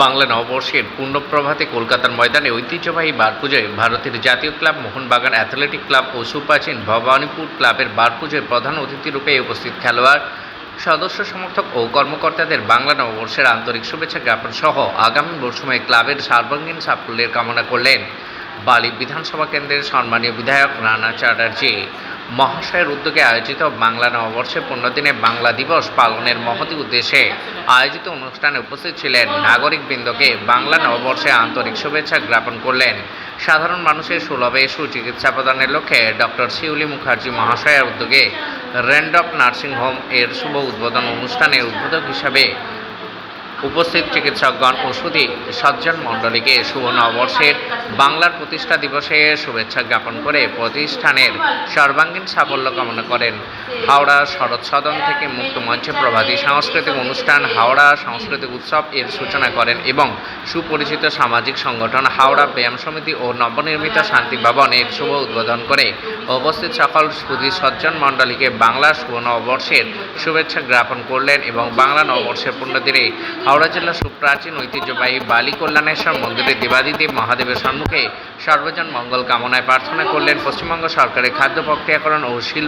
বাংলা নববর্ষের পূর্ণপ্রভাতে কলকাতার ময়দানে ঐতিহ্যবাহী বার পুজোয় ভারতের জাতীয় ক্লাব মোহনবাগান অ্যাথলেটিক ক্লাব ও সুপ্রাচীন ভবানীপুর ক্লাবের বার পুজোয় প্রধান অতিথি রূপে উপস্থিত খেলোয়াড়, সদস্য, সমর্থক ও কর্মকর্তাদের বাংলা নববর্ষের আন্তরিক শুভেচ্ছা জ্ঞাপন সহ আগামী মরশুমে ক্লাবের সার্বাঙ্গীন সাফল্যের কামনা করলেন বালি বিধানসভা কেন্দ্রের সম্মানীয় বিধায়ক রানা চ্যাটার্জি। মহাশয়ের উদ্যোগে আয়োজিত বাংলা নববর্ষের পনেরো দিনে বাংলা দিবস পালনের মহতি উদ্দেশ্যে আয়োজিত অনুষ্ঠানে উপস্থিত ছিলেন নাগরিকবৃন্দকে বাংলা নববর্ষে আন্তরিক শুভেচ্ছা জ্ঞাপন করলেন। সাধারণ মানুষের সুলভে সুচিকিৎসা প্রদানের লক্ষ্যে ডক্টর শিউলি মুখার্জি মহাশয়ের উদ্যোগে র্যান্ডপ নার্সিং হোম এর শুভ উদ্বোধন অনুষ্ঠানে উদ্বোধক হিসাবে উপস্থিত চিকিৎসকগণ ওষুধি সজ্জন মণ্ডলীকে শুভ নববর্ষের বাংলার প্রতিষ্ঠা দিবসে শুভেচ্ছা জ্ঞাপন করে প্রতিষ্ঠানের সর্বাঙ্গীন সাফল্য কামনা করেন। হাওড়া শরৎ সদন থেকে মুক্ত মঞ্চে প্রভাতী সাংস্কৃতিক অনুষ্ঠান হাওড়া সাংস্কৃতিক উৎসব এর সূচনা করেন এবং সুপরিচিত সামাজিক সংগঠন হাওড়া ব্যায়াম সমিতি ও নবনির্মিত শান্তি ভবন এর শুভ উদ্বোধন করে উপস্থিত সকল সুধী সজ্জন মণ্ডলীকে বাংলা শুভ নববর্ষের শুভেচ্ছা জ্ঞাপন করলেন এবং বাংলা নববর্ষের পূর্ণ দিনে হাওড়া জেলার সুপ্রাচীন ঐতিহ্যবাহী বালি কল্যাণেশ্বর মন্দিরে দেবাদিদেব মহাদেবের সম্মুখে সর্বজন মঙ্গল কামনায় প্রার্থনা করলেন। পশ্চিমবঙ্গ সরকারের খাদ্য প্রক্রিয়াকরণ ও শিল্প